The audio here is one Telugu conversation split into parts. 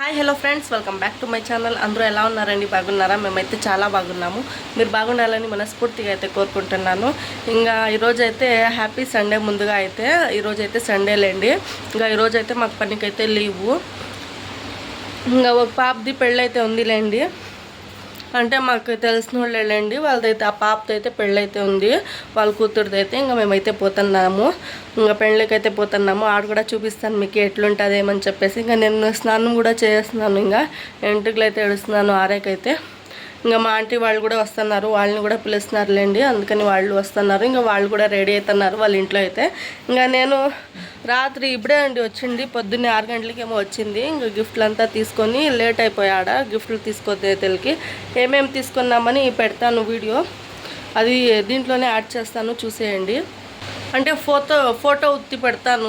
Hi hello friends. Welcome back to my channel. అందరూ ఎలా ఉన్నారండి? బాగున్నారా? మేమైతే చాలా బాగున్నాము. మీరు బాగుండాలని మనస్ఫూర్తిగా అయితే కోరుకుంటున్నాను. ఇంకా ఈరోజు అయితే హ్యాపీ సండే ముందుగా అయితే ఈరోజు అయితే సండేలేండి ఇంకా ఈరోజు అయితే మాకు పనికైతే లీవు. ఇంకా ఒక పాపది పెళ్ళైతే ఉందిలేండి. అంటే మాకు తెలిసిన వాళ్ళండి వాళ్ళదైతే ఆ పాపతో అయితే పెళ్ళైతే ఉంది వాళ్ళ కూతురుదైతే ఇంకా మేమైతే పోతున్నాము. ఇంకా పెళ్ళికి అయితే పోతున్నాము ఆడ కూడా చూపిస్తాను మీకు ఎట్లుంటుంది ఏమని చెప్పేసి. ఇంకా నేను స్నానం కూడా చేస్తున్నాను ఇంకా ఎంటుకలు అయితే ఎడుస్తున్నాను ఆరేకైతే. ఇంకా మా ఆంటీ వాళ్ళు కూడా వస్తున్నారు వాళ్ళని కూడా పిలుస్తున్నారులేండి అందుకని వాళ్ళు వస్తున్నారు ఇంకా వాళ్ళు కూడా రెడీ అవుతున్నారు వాళ్ళ ఇంట్లో అయితే. ఇంకా నేను రాత్రి ఇప్పుడే అండి వచ్చింది పొద్దున్నే ఆరు గంటలకేమో వచ్చింది ఇంకా గిఫ్ట్లు అంతా తీసుకొని లేట్ అయిపోయాడ గిఫ్ట్లు తీసుకొద్దే తెలికి ఏమేమి తీసుకున్నామని పెడతాను వీడియో. అది దీంట్లోనే యాడ్ చేస్తాను చూసేయండి. అంటే ఫోటో ఫోటో ఉత్తి పెడతాను.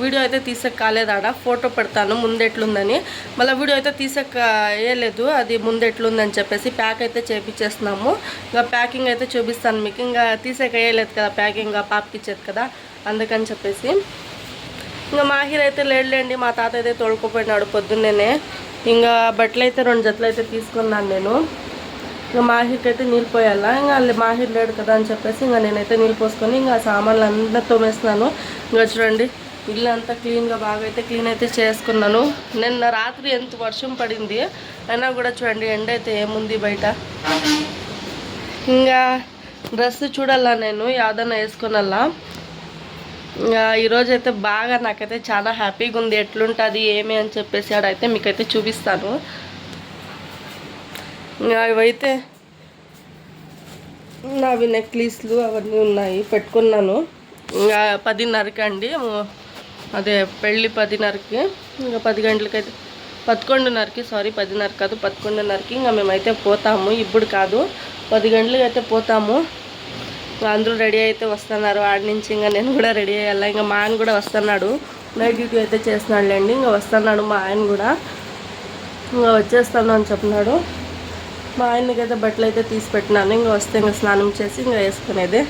వీడియో అయితే తీసక కాలేదాడ ఫోటో పెడతాను ముందెట్లుందని. మళ్ళీ వీడియో అయితే తీసక వేయలేదు అది ముందెట్లుందని చెప్పేసి ప్యాక్ అయితే చేపించేస్తున్నాము ఇంకా ప్యాకింగ్ అయితే చూపిస్తాను మీకు. ఇంకా తీసాక వేయలేదు కదా ప్యాకింగ్ పాపిచ్చేది కదా అందుకని చెప్పేసి. ఇంకా మాహిర్ అయితే లేడులేండి మా తాత అయితే తోడుకోపోయినాడు పొద్దున్నేనే. ఇంకా బట్టలు అయితే రెండు జతలు అయితే తీసుకున్నాను నేను. ఇంకా మాహిర్ అయితే నీళ్ళు పోయాలా ఇంకా మాహిర్ లేడు కదా అని చెప్పేసి ఇంకా నేనైతే నీళ్ళు పోసుకొని ఇంకా సామాన్లు అంతా తోమేస్తున్నాను. ఇంకా చూడండి ఇల్లు అంతా క్లీన్గా బాగా అయితే క్లీన్ అయితే చేసుకున్నాను. నిన్న రాత్రి ఎంత వర్షం పడింది? అయినా కూడా చూడండి ఎండ అయితే ఏముంది బయట? ఇంకా డ్రెస్ చూడాలా నేను? యాదన్న వేసుకున్నలా ఇంకా ఈరోజు అయితే బాగా నాకైతే చాలా హ్యాపీగా ఉంది. ఎట్లుంటుంది ఏమి అని చెప్పేసి ఆడైతే మీకైతే చూపిస్తాను. ఇంకా ఇవైతే నావి నెక్లెస్లు అవన్నీ ఉన్నాయి పెట్టుకున్నాను. ఇంకా పదిన్నరకి అండి. అదే పెళ్ళి పదిన్నరకి ఇంకా పది గంటలకైతే పదకొండున్నరకి సారీ పదిన్నర కాదు పదకొండున్నరకి ఇంకా మేమైతే పోతాము. ఇప్పుడు కాదు పది గంటలకి అయితే పోతాము అందరూ రెడీ అయితే వస్తున్నారు. ఆడి నుంచి ఇంకా నేను కూడా రెడీ అయ్యాల? ఇంకా మా ఆయన కూడా వస్తున్నాడు. నైట్ డ్యూటీ అయితే చేస్తున్నాడులేండి. ఇంకా వస్తున్నాడు మా ఆయన కూడా. ఇంకా వచ్చేస్తాను అని చెప్తున్నాడు మా ఆయనకి అయితే బట్టలు అయితే తీసి పెట్టినాను. ఇంకా వస్తే ఇంకా స్నానం చేసి ఇంకా వేసుకునేది.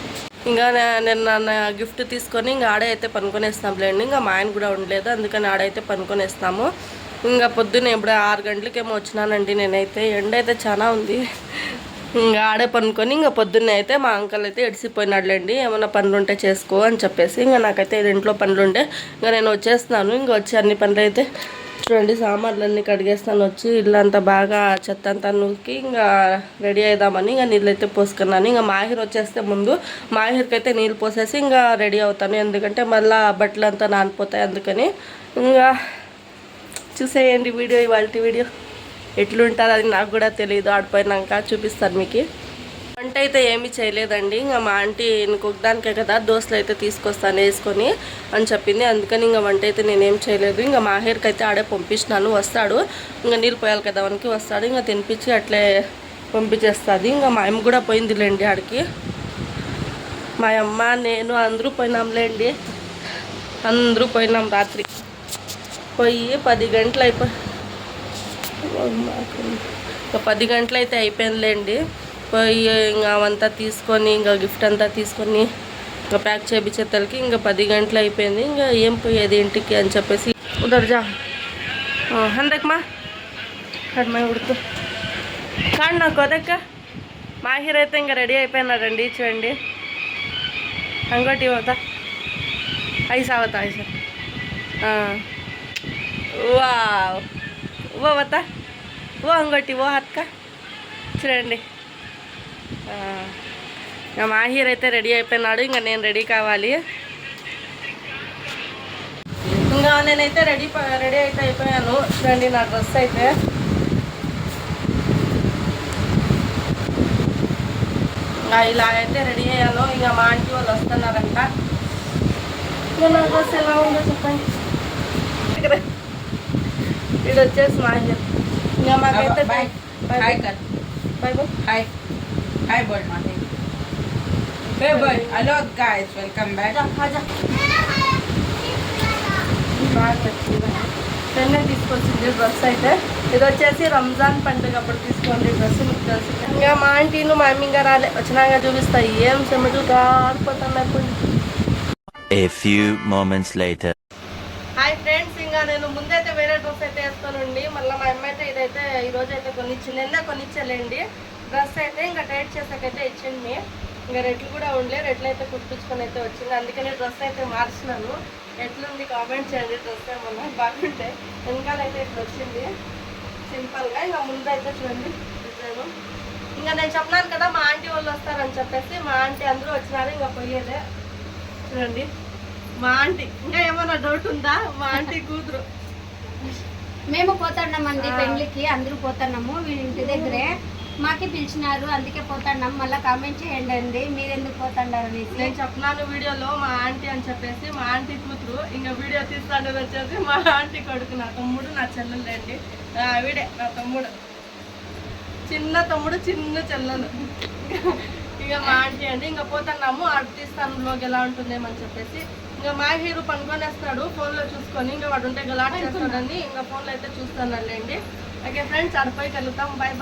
ఇంకా నేను నా గిఫ్ట్ తీసుకొని ఇంకా ఆడే అయితే పనుకొనేస్తాంలేండి ఇంకా మా ఆయన కూడా ఉండలేదు. అందుకని ఆడైతే పనుకొనేస్తాము. ఇంకా పొద్దున్న ఇప్పుడు ఆరు గంటలకేమో వచ్చినానండి నేనైతే. ఎండ అయితే చాలా ఉంది. ఇంకా ఆడే పనుకొని ఇంకా పొద్దున్నే అయితే మా అంకల్ అయితే ఎడిసిపోయినాడులేండి ఏమైనా పనులుంటే చేసుకో అని చెప్పేసి ఇంకా నాకైతే ఇంట్లో పనులుండే ఇంకా నేను వచ్చేస్తున్నాను. ఇంకా వచ్చి అన్ని పనులు అయితే చూడండి సామాన్లన్నీ కడిగేస్తాను. వచ్చి ఇల్లంతా బాగా చెత్త అంతా నూకి ఇంకా రెడీ అవుదామని ఇంకా నీళ్ళు అయితే పోసుకున్నాను. ఇంకా మాహిర్ వచ్చేస్తే ముందు మాహిర్కి అయితే నీళ్ళు పోసేసి ఇంకా రెడీ అవుతాను. ఎందుకంటే మళ్ళీ బట్టలు అంతా నానిపోతాయి అందుకని. ఇంకా చూసేయండి వీడియో ఇవాళ వీడియో ఎట్లుంటుంది అది నాకు కూడా తెలియదు ఆడిపోయినాక చూపిస్తాను మీకు. వంట అయితే ఏమీ చేయలేదండి. ఇంకా మా ఆంటీ కుక్కడానికే కదా దోశలు అయితే తీసుకొస్తాను వేసుకొని అని చెప్పింది. అందుకని ఇంకా వంట అయితే నేనేం చేయలేదు. ఇంకా మా హెయిర్కి అయితే ఆడే పంపించినాను వస్తాడు. ఇంకా నీళ్ళు పోయాలి కదా వానికి వస్తాడు. ఇంకా తినిపించి అట్లే పంపించేస్తుంది. ఇంకా మా అమ్మ కూడా పోయిందిలేండి ఆడికి. మా అమ్మ నేను అందరూ పోయినాంలేండి. అందరూ పోయినాం రాత్రి. పోయి పది గంటలు అయిపోయి ఒక పది గంటలు అయితే అయిపోయిందిలేండి. పోయి ఇంకా అవంతా తీసుకొని ఇంకా గిఫ్ట్ అంతా తీసుకొని ఇంకా ప్యాక్ చేయించేతలకి ఇంకా పది గంటలు అయిపోయింది. ఇంకా ఏం పోయేది ఇంటికి అని చెప్పేసి ఉదర్జా అందకమ్మా కడమ ఉడుతు కాదు నాకు వదక్క మాహిర్ అయితే ఇంకా రెడీ అయిపోయినారండి చూడండి. అంగోటి పోతా. ఐసా అవతా ఐసా వా ఓ వతా. ఓ అంగోటి ఓ హత్క చూడండి. ఇంకా మాహిర్ అయితే రెడీ అయిపోయినాడు ఇంకా నేను రెడీ కావాలి. ఇంకా నేనైతే రెడీ రెడీ అయితే అయిపోయాను. చూడండి నా డ్రెస్ అయితే. ఇంకా ఇలా అయితే రెడీ అయ్యాను. ఇంకా మా ఆంటీ వాళ్ళు వస్తున్నారంట. ఇంకా నా డ్రెస్ ఎలా ఉందో చెప్పండి. ఇది వచ్చేసి మాహిర్. ఇంకా మాకైతే bye bye bye bye hi hi బోల్ మాహి హే బోల్ హలో గాయ్స్ వెల్కమ్ బ్యాక్ ఆజా బాగా నచ్చింది నిన్నే తీసుకొచ్చింది డ్రెస్ అయితే ఇది వచ్చేసి రంజాన్ పండుగ అప్పుడు తీసుకోండి డ్రెస్ మీకు తెలుసు ఇంకా మా ఆంటీను మా అమ్మ ఇంకా రాలే వచ్చినాక చూపిస్తా ఏం చెమటలు కారిపోతున్నాయి A few moments later. Hi friends ఇంకా నేను ముందైతే వేరే డ్రెస్ అయితే వేసుకోనండి మా అమ్మ అయితే ఇదైతే ఈ రోజు అయితే కొనిచ్చింది నిన్న కొనిచ్చాలండి డ్రెస్ అయితే ఇంకా టైట్ చేసాకైతే ఇచ్చింది ఇంకా రెట్లు కూడా ఉండలే రెట్లు అయితే కుట్టించుకొని అయితే వచ్చింది. అందుకని డ్రెస్ అయితే మార్చినాను. ఎట్లుంది కామెంట్ చేయండి డ్రెస్ ఏమన్నా బాగుంటే. వెనకాల అయితే ఇట్లా వచ్చింది సింపుల్గా ఇంకా ముందు అయితే చూడండి డిజైన్. ఇంకా నేను చెప్పినాను కదా మా ఆంటీ వాళ్ళు వస్తారని చెప్పేసి మా ఆంటీ అందరూ వచ్చినారు ఇంకా పోయేదే. చూడండి. మా ఆంటీ ఇంకా ఏమైనా డౌట్ ఉందా? మా ఆంటీ కూతురు. మేము పోతున్నామండి ఆ. పెళ్ళికి అందరూ పోతున్నాము. వీళ్ళ ఇంటి దగ్గరే. మాకి పిలిచినారు అందుకే పోతున్నాం. మళ్ళీ కామెంట్ చేయండి అండి. మీరు ఎందుకు పోతాడారు అనేసి. నేను చెప్తున్నాను వీడియోలో మా ఆంటీ అని చెప్పేసి మా ఆంటీ కూతురు ఇంకా వీడియో తీస్తాడు వచ్చేసి మా ఆంటీ కొడుకు నా తమ్ముడు నా చెల్లెలు అండి వీడే నా తమ్ముడు. చిన్న తమ్ముడు చిన్న చెల్లెలు. ఇక మా ఆంటీ అండి ఇంకా పోతున్నాము అటు తీస్తాను బ్లాగ్ ఎలా ఉంటుందేమని చెప్పేసి. ఇంకా మా హీరో పనుకొనేస్తాడు ఫోన్లో చూసుకొని ఇంకా వాడు ఉంటే గలాట్ చేస్తాడని ఇంకా ఫోన్లో అయితే చూస్తానులేండి. ఓకే ఫ్రెండ్స్ అడిపోయి కలుగుతాం బాయ్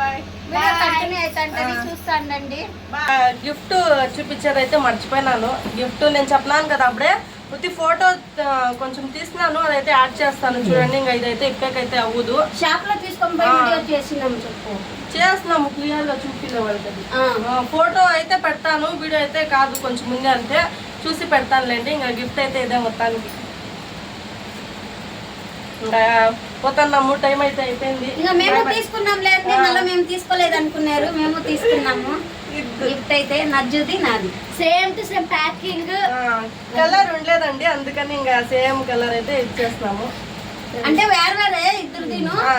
గిఫ్ట్ చూపించేది అయితే మర్చిపోయినాను. గిఫ్ట్ నేను చెప్పినాను కదా అప్పుడే. ప్రతి ఫోటో ఆ, కొంచెం తీసినాను. అదైతే యాడ్ చేస్తాను. చూడండి ఇంకా ఇదైతే ఇప్పకైతే అవ్వదు. షాప్లో తీసుకొని. వీడియో చేసినాము చెప్పు. చేస్తున్నాము క్లియర్గా చూపిలే వాళ్ళకి ఆ. ఫోటో అయితే పెడతాను. వీడియో అయితే కాదు కొంచెం ముందే అంతే. చూసి పెడతానులేండి. ఇంకా గిఫ్ట్ అయితే ఇదే మొత్తానికి. ఇంకా పోతున్నాము టైం అయితే అయిపోయింది. ఇంకా మేము. తీసుకున్నాం లేదంటే మళ్ళీ మేము తీసుకోలేదు అనుకున్నారు మేము తీసుకున్నాము. గిఫ్ట్ అయితే నజ్జుది నాది. Same to same packing colour ఉండలేదండి అందుకని ఇంకా సేమ్ కలర్ అయితే ఇచ్చేస్తున్నాము. అంటే వేరే వేరే ఇద్దరు తిను ఆ,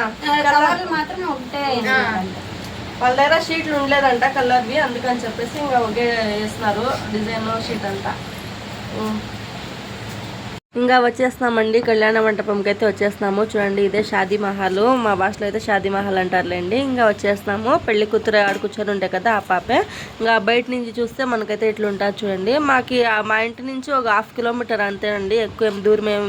కలర్లు మాత్రం ఒకటే వాళ్ళ దగ్గర షీట్లు ఉండలేదంట కలర్వి అందుకని చెప్పేసి ఇంకా ఒకే వేస్తున్నారు డిజైన్ షీట్ అంతా. ఇంకా వచ్చేస్తున్నామండి. కళ్యాణ మంటపంకి అయితే వచ్చేస్తున్నాము. చూడండి ఇదే షాదీ మహల్ మా భాషలో అయితే షాదీ మహల్ అంటారులేండి. ఇంకా వచ్చేస్తున్నాము. పెళ్ళి కూతురు ఆడ కూర్చొని ఉంటాయి కదా ఆ పాపే. ఇంకా బయట నుంచి చూస్తే మనకైతే ఇట్లా ఉంటుంది చూడండి. మాకి మా ఇంటి నుంచి ఒక హాఫ్ కిలోమీటర్ అంతేనండి. ఎక్కువ దూరం ఏం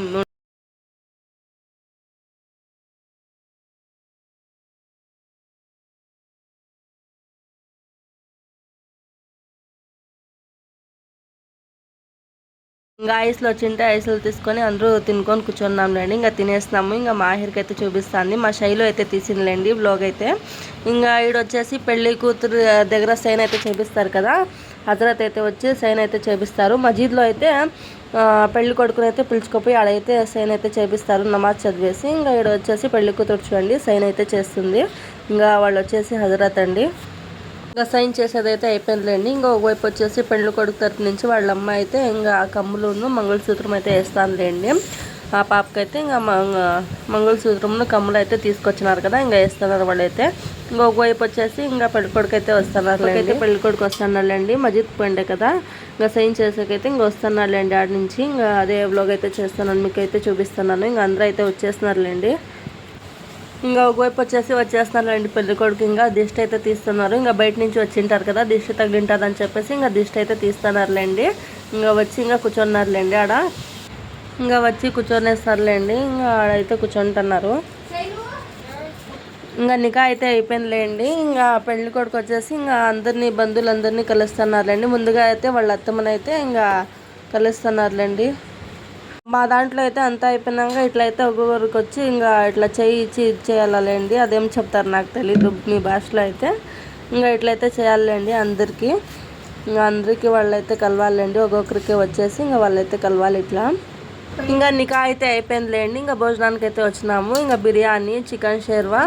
ఇంకా ఐస్లో వచ్చింటే ఐస్లు తీసుకొని అందరూ తినుకొని కూర్చున్నాంలేండి ఇంకా తినేస్తున్నాము. ఇంకా మాహిర్కి అయితే చూపిస్తుంది. మా శైలు అయితే తీసిందిలేండి బ్లాగ్ అయితే. ఇంకా ఈడ వచ్చేసి పెళ్ళి కూతురు దగ్గర సైన్ అయితే చేపిస్తారు కదా. హజరత్ అయితే వచ్చి సైన్ అయితే చేపిస్తారు. మజీద్లో అయితే పెళ్ళి కొడుకుని అయితే పిలుచుకుపోయి ఆడైతే సైన్ అయితే చేపిస్తారు. నమాజ్ చదివేసి ఇంకా ఈడ వచ్చేసి పెళ్ళి కూతురు చూడండి సైన్ అయితే చేస్తుంది. ఇంకా వాళ్ళు వచ్చేసి హజరత్ అండి. ఇంకా సైన్ చేసేది అయితే అయిపోయిందిలేండి. ఇంకా ఒకవైపు వచ్చేసి పెళ్ళి కొడుకు తరపు నుంచి వాళ్ళ అమ్మ అయితే ఇంకా కమ్ములును మంగళసూత్రం అయితే వేస్తానులేండి ఆ పాపకైతే ఇంకా మంగళసూత్రంను కమ్ములు అయితే తీసుకొచ్చినారు కదా ఇంకా వేస్తున్నారు వాళ్ళైతే. ఇంకా ఒకవైపు వచ్చేసి ఇంకా పెళ్ళి కొడుకు అయితే వస్తున్నారు అయితే పెళ్ళి కొడుకు వస్తున్నారులేండి మజిద్ పండే కదా ఇంకా సైన్ చేసాకైతే ఇంకా వస్తున్నారులేండి ఆడ నుంచి. ఇంకా అదే వ్లాగ్ అయితే చేస్తున్నాను మీకు అయితే చూపిస్తున్నాను. ఇంకా అందరూ అయితే వచ్చేస్తున్నారులేండి. ఇంకా ఒకవైపు వచ్చేసి వచ్చేస్తున్నారండి పెళ్ళి కొడుకు ఇంకా దిష్టి అయితే తీస్తున్నారు. ఇంకా బయట నుంచి వచ్చింటారు కదా దిష్టి తగిలింటారు అని చెప్పేసి ఇంకా దిష్టి అయితే తీస్తున్నారులేండి. ఇంకా వచ్చి ఇంకా కూర్చున్నారులేండి ఆడ. ఇంకా వచ్చి కూర్చొనేస్తారులేండి ఇంకా ఆడైతే కూర్చుంటున్నారు. ఇంకా నికా అయితే అయిపోయిందిలేండి. ఇంకా పెళ్ళి కొడుకు వచ్చేసి ఇంకా అందరినీ బంధువులందరినీ కలుస్తున్నారులేండి. ముందుగా అయితే వాళ్ళ అత్తమ్మనైతే ఇంకా కలుస్తున్నారులేండి. మా దాంట్లో అయితే అంతా అయిపోయినాక ఇట్లయితే ఒక్కొక్కరికి వచ్చి ఇంకా ఇట్లా చేయి ఇచ్చి ఇది చేయాలండి అదేం చెప్తారు నాకు తెలీదు మీ భాషలో అయితే. ఇంకా ఇట్లయితే చేయాలండి అందరికీ. ఇంకా అందరికీ వాళ్ళైతే కలవాలండి ఒక్కొక్కరికి వచ్చేసి ఇంకా వాళ్ళైతే కలవాలి ఇట్లా. ఇంకా నికా అయితే అయిపోయిందిలేండి. ఇంకా భోజనానికి అయితే వచ్చినాము. ఇంకా బిర్యానీ చికెన్ షేర్వా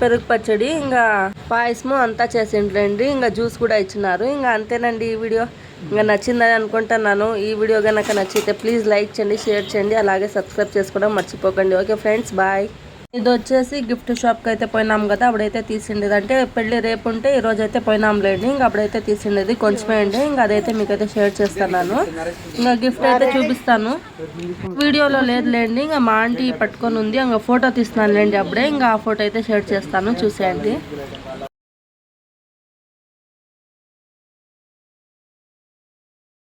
పెరుగు పచ్చడి ఇంకా పాయసము అంతా చేసిండ్రండి ఇంకా జ్యూస్ కూడా ఇచ్చినారు. ఇంకా అంతేనండి ఈ వీడియో. ఇంకా నచ్చిందని అనుకుంటున్నాను. ఈ వీడియో కనుక నచ్చితే ప్లీజ్ లైక్ చేయండి షేర్ చేయండి అలాగే సబ్స్క్రైబ్ చేసుకోవడం మర్చిపోకండి. Okay friends bye. ఇది వచ్చేసి గిఫ్ట్ షాప్కి అయితే పోయినాం కదా అప్పుడైతే తీసిండేది. అంటే పెళ్ళి రేపు ఉంటే ఈ రోజు అయితే పోయినాం లేండి. ఇంకా అప్పుడైతే తీసిండేది. కొంచెమే అండి ఇంకా అదైతే మీకైతే షేర్ చేస్తున్నాను. ఇంకా గిఫ్ట్ అయితే చూపిస్తాను. వీడియోలో లేదు లేండి. ఇంకా మా ఆంటీ పట్టుకొని ఉంది. ఇంకా ఫోటో తీస్తున్నాను లేండి అప్పుడే. ఇంకా ఆ ఫోటో అయితే షేర్ చేస్తాను. చూసేయండి.